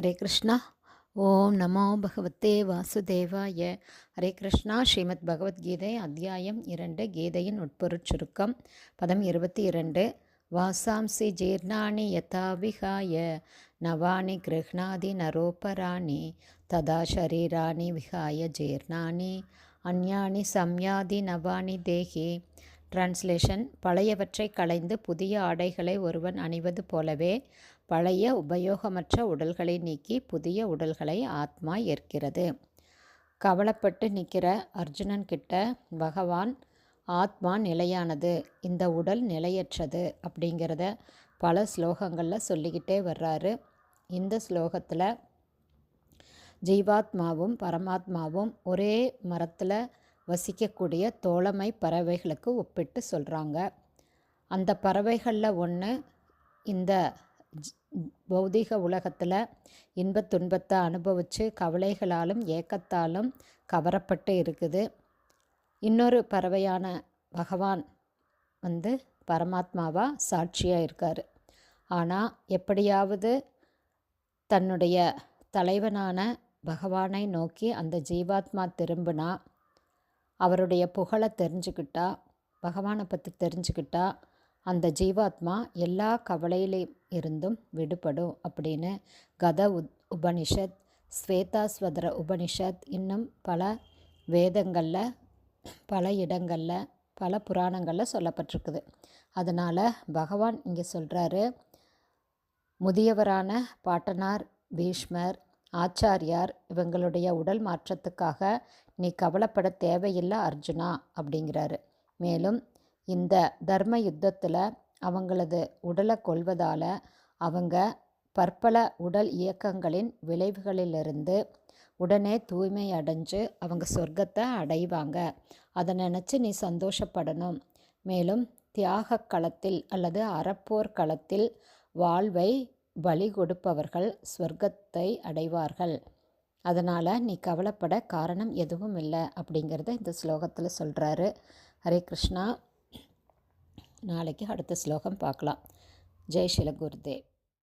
ஹரே கிருஷ்ணா. ஓம் நமோ பகவத்தே வாசுதேவாய. ஹரே கிருஷ்ணா. ஸ்ரீமத் பகவத்கீதை அத்தியாயம் இரண்டு கீதையின் உட்பொருட் சுருக்கம். பதம் இருபத்தி இரண்டு வாசாம்சி ஜீர்ணானி யதாவிகாய. நவானி கிருஹ்ணாதி நரோபராணி. ததா ஷரீராணி விகாய ஜீர்ணாணி அந்யானி சம்யாதி நவானி தேகி. டிரான்ஸ்லேஷன் பழையவற்றை களைந்து புதிய ஆடைகளை ஒருவன் அணிவது போலவே பழைய உபயோகமற்ற உடல்களை நீக்கி புதிய உடல்களை ஆத்மா ஏற்கிறது. கவலைப்பட்டு நிற்கிற அர்ஜுனன் கிட்ட பகவான் ஆத்மா நிலையானது. இந்த உடல் நிலையற்றது அப்படிங்கிறத பல ஸ்லோகங்களில் சொல்லிக்கிட்டே வர்றாரு. இந்த ஸ்லோகத்தில் ஜீவாத்மாவும் பரமாத்மாவும் ஒரே மரத்தில் வசிக்கக்கூடிய தோழமை பறவைகளுக்கு ஒப்பிட்டு சொல்கிறாங்க அந்த பறவைகளில் ஒன்று இந்த பௌதிக உலகத்தில் இன்பத் துன்பத்தை அனுபவித்து கவலைகளாலும் ஏக்கத்தாலும் கவரப்பட்டு இருக்குது. இன்னொரு பறவையான பகவான் வந்து பரமாத்மாவாக சாட்சியாக இருக்கார். ஆனால் எப்படியாவது தன்னுடைய தலைவனான பகவானை நோக்கி அந்த ஜீவாத்மா திரும்பினா அவருடைய புகழை தெரிஞ்சுக்கிட்டா பகவானை பற்றி தெரிஞ்சுக்கிட்டா அந்த ஜீவாத்மா எல்லா கவலையிலையும் இருந்தும் விடுபடும் அப்படின்னு கத உத் உபனிஷத் ஸ்வேதாஸ்வதர உபனிஷத் இன்னும் பல வேதங்களில் பல இடங்களில் பல புராணங்களில் சொல்லப்பட்டிருக்குது. அதனால் பகவான் இங்கே சொல்கிறாரு முதியவரான பாட்டனார் பீஷ்மர் ஆச்சாரியார் இவங்களுடைய உடல் மாற்றத்துக்காக நீ கவலைப்பட தேவையில்லை அர்ஜுனா அப்படிங்கிறாரு. மேலும் இந்த தர்ம யுத்தத்தில் அவங்களது உடலை கொள்வதால் அவங்க பற்பல உடல் இயக்கங்களின் விளைவுகளிலிருந்து உடனே தூய்மை அடைஞ்சு அவங்க சொர்க்கத்தை அடைவாங்க. அதை நினச்சி நீ சந்தோஷப்படணும். மேலும் தியாக களத்தில் அல்லது அறப்போர் களத்தில் வாழ்வை பலி கொடுப்பவர்கள் ஸ்வர்க்கத்தை அடைவார்கள். அதனால் நீ கவலைப்பட காரணம் எதுவும் இல்லை அப்படிங்கிறத இந்த ஸ்லோகத்தில் சொல்கிறாரு ஹரே கிருஷ்ணா. நாளைக்கு அடுத்த ஸ்லோகம் பார்க்கலாம். ஜெய் ஸ்ரீல குருதேவ்.